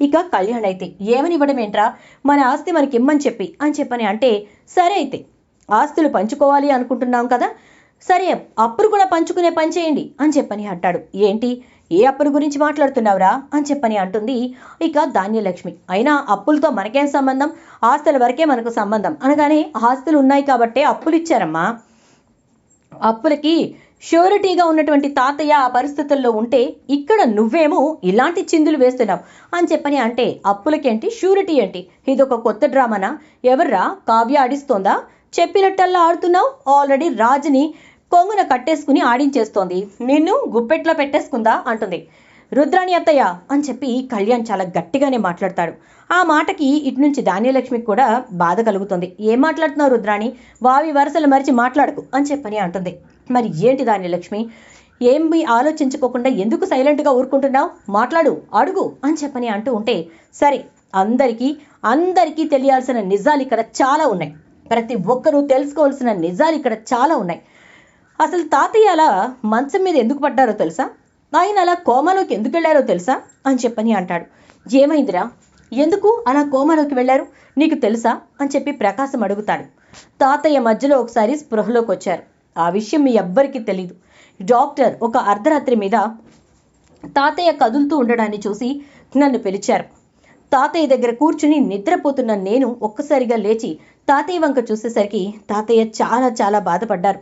ఇక కళ్యాణ్ అయితే ఏమని ఇవ్వడం ఏంట్రా? మన ఆస్తి మనకి ఇమ్మని చెప్పి అని చెప్పని అంటే సరే అయితే ఆస్తులు పంచుకోవాలి అనుకుంటున్నాం కదా? సరే అప్పులు కూడా పంచుకునే పని చేయండి అని చెప్పని అంటాడు. ఏంటి? ఏ అప్పుల గురించి మాట్లాడుతున్నావురా? అని చెప్పని అంటుంది ఇక ధాన్యలక్ష్మి. అయినా అప్పులతో మనకేం సంబంధం? ఆస్తుల వరకే మనకు సంబంధం. అనగానే ఆస్తులు ఉన్నాయి కాబట్టే అప్పులు ఇచ్చారమ్మా. అప్పులకి షూరిటీగా ఉన్నటువంటి తాతయ్య ఆ పరిస్థితుల్లో ఉంటే ఇక్కడ నువ్వేమో ఇలాంటి చిందులు వేస్తున్నావు. అని చెప్పని అంటే అప్పులకేంటి? షూరిటీ ఏంటి? ఇదొక కొత్త డ్రామానా? ఎవర్రా? కావ్య ఆడిస్తోందా? చెప్పినట్టల్లా ఆడుతున్నావు? ఆల్రెడీ రాజుని కొంగున కట్టేసుకుని ఆడించేస్తోంది. నిన్ను గుప్పెట్లో పెట్టేసుకుందా? అంటుంది. రుద్రాణి అత్తయ్య! అని చెప్పి కళ్యాణ్ చాలా గట్టిగానే మాట్లాడతాడు. ఆ మాటకి ఇటు నుంచి ధాన్యలక్ష్మికి కూడా బాధ కలుగుతుంది. ఏం మాట్లాడుతున్నావు రుద్రాణి? వావి వరసలు మరిచి మాట్లాడకు అని చెప్పని అంటుంది. మరి ఏంటి దాని లక్ష్మి? ఏమి ఆలోచించుకోకుండా ఎందుకు సైలెంట్గా ఊరుకుంటున్నావు? మాట్లాడు అడుగు అని చెప్పని అంటూ ఉంటే సరే అందరికీ అందరికీ తెలియాల్సిన నిజాలు ఇక్కడ చాలా ఉన్నాయి. ప్రతి ఒక్కరూ తెలుసుకోవాల్సిన నిజాలు ఇక్కడ చాలా ఉన్నాయి. అసలు తాతయ్య అలా మంచం మీద ఎందుకు పడ్డారో తెలుసా? ఆయన అలా కోమాలోకి ఎందుకు వెళ్ళారో తెలుసా? అని చెప్పని అంటాడు. ఏమైందిరా? ఎందుకు అలా కోమాలోకి వెళ్ళారు? నీకు తెలుసా? అని చెప్పి ప్రకాశం అడుగుతాడు. తాతయ్య మధ్యలో ఒకసారి స్పృహలోకి వచ్చారు. ఆ విషయం మీ ఎవ్వరికీ తెలీదు. డాక్టర్ ఒక అర్ధరాత్రి మీద తాతయ్య కదులుతూ ఉండడాన్ని చూసి నన్ను పిలిచారు. తాతయ్య దగ్గర కూర్చుని నిద్రపోతున్న నేను ఒక్కసారిగా లేచి తాతయ్య వంక చూసేసరికి తాతయ్య చాలా చాలా బాధపడ్డారు.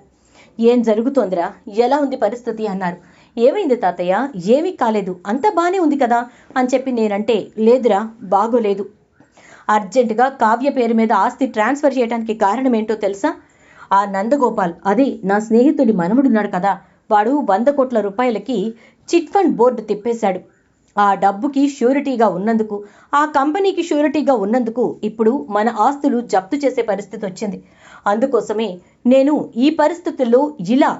ఏం జరుగుతోందిరా? ఎలా ఉంది పరిస్థితి? అన్నారు. ఏమైంది తాతయ్య? ఏమీ కాలేదు. అంత బాగానే ఉంది కదా? అని చెప్పి నేనంటే లేదురా బాగోలేదు. అర్జెంటుగా కావ్య పేరు మీద ఆస్తి ట్రాన్స్ఫర్ చేయడానికి కారణం ఏంటో తెలుసా? ఆ నందగోపాల్. అది నా స్నేహితుడి మనముడున్నాడు కదా. వాడు వంద కోట్ల రూపాయలకి చిట్ ఫండ్ బోర్డు తిప్పేశాడు. ఆ డబ్బుకి షూరిటీగా ఉన్నందుకు ఆ కంపెనీకి షూరిటీగా ఉన్నందుకు ఇప్పుడు మన ఆస్తులు జప్తు చేసే పరిస్థితి వచ్చింది. అందుకోసమే నేను ఈ పరిస్థితుల్లో ఇలా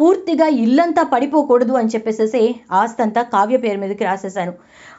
పూర్తిగా ఇల్లంతా పడిపోకూడదు అని చెప్పేసేసి ఆస్తంతా కావ్య పేరు మీదకి రాసేశాను.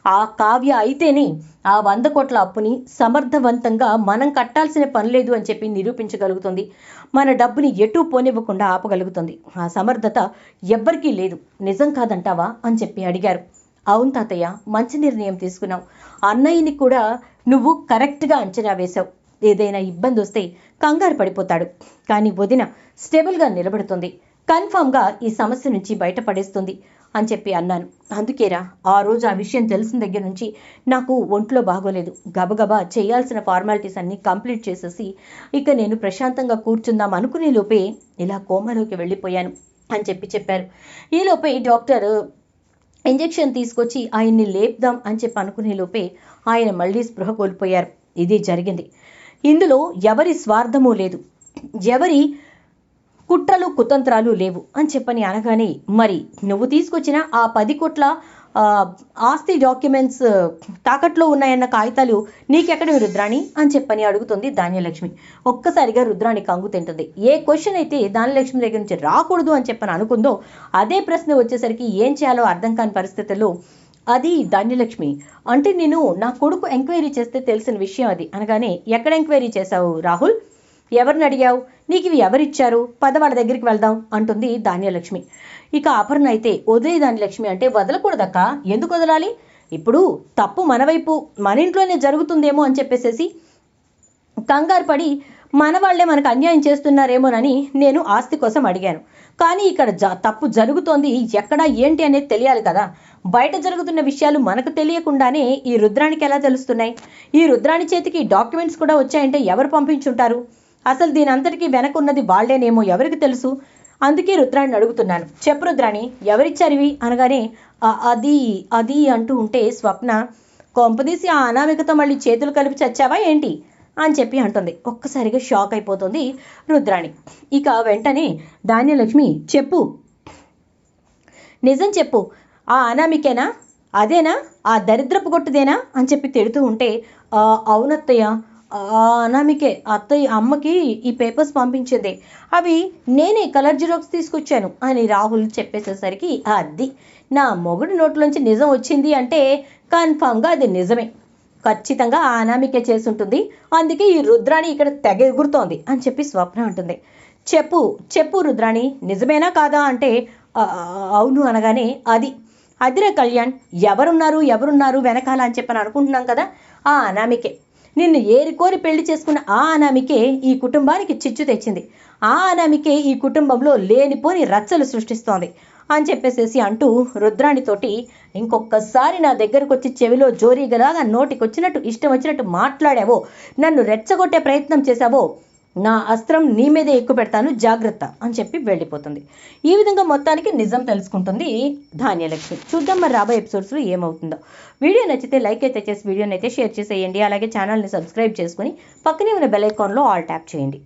ఆ కావ్య అయితేనే ఆ వంద కోట్ల అప్పుని సమర్థవంతంగా మనం కట్టాల్సిన పని లేదు అని చెప్పి నిరూపించగలుగుతుంది. మన డబ్బుని ఎటూ పోనివ్వకుండా ఆపగలుగుతుంది. ఆ సమర్థత ఎవ్వరికీ లేదు. నిజం కాదంటావా అని చెప్పి అడిగారు. అవును తాతయ్య మంచి నిర్ణయం తీసుకున్నావు అన్నయ్యని కూడా నువ్వు కరెక్ట్గా అంచనా వేశావు. ఏదైనా ఇబ్బంది వస్తే కంగారు పడిపోతాడు. కానీ వదిన స్టేబుల్గా నిలబడుతుంది. కన్ఫామ్గా ఈ సమస్య నుంచి బయటపడేస్తుంది అని చెప్పి అన్నాను. అందుకేరా ఆ రోజు ఆ విషయం తెలిసిన దగ్గర నుంచి నాకు ఒంట్లో బాగోలేదు. గబగబా చేయాల్సిన ఫార్మాలిటీస్ అన్నీ కంప్లీట్ చేసేసి ఇక నేను ప్రశాంతంగా కూర్చుందాం అనుకునే లోపే ఇలా కోమాలోకి వెళ్ళిపోయాను అని చెప్పి చెప్పారు. ఈ లోపే డాక్టర్ ఇంజెక్షన్ తీసుకొచ్చి ఆయన్ని లేపుదాం అని చెప్పి అనుకునే లోపే ఆయన మళ్ళీ స్పృహ కోల్పోయారు. ఇది జరిగింది. ఇందులో ఎవరి స్వార్థము లేదు. ఎవరి కుట్రలు కుతంత్రాలు లేవు అని చెప్పని అనగానే మరి నువ్వు తీసుకొచ్చిన ఆ పది కోట్ల ఆస్తి డాక్యుమెంట్స్ తాకట్లో ఉన్నాయన్న కాగితాలు నీకెక్కడివి రుద్రాణి అని చెప్పని అడుగుతుంది ధాన్యలక్ష్మి. ఒక్కసారిగా రుద్రాణి కంగు తింటుంది. ఏ క్వశ్చన్ అయితే ధాన్యలక్ష్మి దగ్గర నుంచి రాకూడదు అని చెప్పని అనుకుందో అదే ప్రశ్న వచ్చేసరికి ఏం చేయాలో అర్థం కాని పరిస్థితుల్లో అది ధాన్యలక్ష్మి అంటే నేను నా కొడుకు ఎంక్వైరీ చేస్తే తెలిసిన విషయం అది. అనగానే ఎక్కడ ఎంక్వైరీ చేశావు రాహుల్? ఎవరిని అడిగావు? నీకు ఇవి ఎవరిచ్చారు? పద వాళ్ళ దగ్గరికి వెళ్దాం అంటుంది ధాన్యలక్ష్మి. ఇక అపర్ణ అయితే వదిలే ధాన్యలక్ష్మి అంటే వదలకూడదక్క. ఎందుకు వదలాలి? ఇప్పుడు తప్పు మన వైపు మన ఇంట్లోనే జరుగుతుందేమో అని చెప్పేసేసి కంగారు పడి మన వాళ్ళే మనకు అన్యాయం చేస్తున్నారేమోనని నేను ఆస్తి కోసం అడిగాను. కానీ ఇక్కడ జ తప్పు జరుగుతోంది. ఎక్కడ ఏంటి అనేది తెలియాలి కదా. బయట జరుగుతున్న విషయాలు మనకు తెలియకుండానే ఈ రుద్రానికి ఎలా తెలుస్తున్నాయి? ఈ రుద్రాని చేతికి డాక్యుమెంట్స్ కూడా వచ్చాయంటే ఎవరు పంపించుంటారు? అసలు దీని అంతటికీ వెనకున్నది వాళ్ళేనేమో ఎవరికి తెలుసు? అందుకే రుద్రాణిని అడుగుతున్నాను. చెప్పు రుద్రాణి ఎవరిచ్చారివి? అనగానే అది అది అంటూ ఉంటే స్వప్న కొంపదీసి ఆ అనామికతో మళ్ళీ చేతులు కలిపి చచ్చావా ఏంటి? అని చెప్పి అంటుంది. ఒక్కసారిగా షాక్ అయిపోతుంది రుద్రాణి. ఇక వెంటనే ధాన్యలక్ష్మి చెప్పు. నిజం చెప్పు. ఆ అనామికేనా? అదేనా? ఆ దరిద్రపు కొట్టుదేనా? అని చెప్పి తిడుతూ ఉంటే అవునత్తయ్య. అనామికే అత్తయ్య అమ్మకి ఈ పేపర్స్ పంపించేదే. అవి నేనే కలర్ జిరాక్స్ తీసుకొచ్చాను అని రాహుల్ చెప్పేసేసరికి అది నా మొగుడు నోట్లోంచి నిజం వచ్చింది అంటే కన్ఫామ్గా అది నిజమే. ఖచ్చితంగా ఆ అనామికే చేసుంటుంది. అందుకే ఈ రుద్రాణి ఇక్కడ తెగ ఎగురుతోంది అని చెప్పి స్వప్న అంటుంది. చెప్పు చెప్పు రుద్రాణి నిజమేనా కాదా అంటే అవును అనగానే అది. అదిరే కళ్యాణ్ ఎవరున్నారు ఎవరున్నారు వెనకాల అని చెప్పని అనుకుంటున్నాం కదా ఆ అనామికే. నిన్ను ఏరికోరి పెళ్ళి చేసుకున్న ఆ అనామికే ఈ కుటుంబానికి చిచ్చు తెచ్చింది. ఆ అనామికే ఈ కుటుంబంలో లేనిపోని రచ్చలు సృష్టిస్తోంది అని చెప్పేసేసి అంటూ రుద్రాణితోటి ఇంకొకసారి నా దగ్గరకు వచ్చి చెవిలో జోరీగలాగా నోటికొచ్చినట్టు ఇష్టం వచ్చినట్టు మాట్లాడావో నన్ను రెచ్చగొట్టే ప్రయత్నం చేశావో నా అస్త్రం నీ మీదే ఎక్కువ పెడతాను జాగ్రత్త అని చెప్పి వెళ్ళిపోతుంది. ఈ విధంగా మొత్తానికి నిజం తెలుసుకుంటుంది ధాన్యలక్ష్మి. చూద్దాం మరి రాబోయే ఎపిసోడ్స్లో ఏమవుతుందో. వీడియో నచ్చితే లైక్ అయితే చేసి వీడియోని అయితే షేర్ చేసేయండి. అలాగే ఛానల్ని సబ్స్క్రైబ్ చేసుకుని పక్కనే ఉన్న బెల్ ఐకాన్లో ఆల్ ట్యాప్ చేయండి.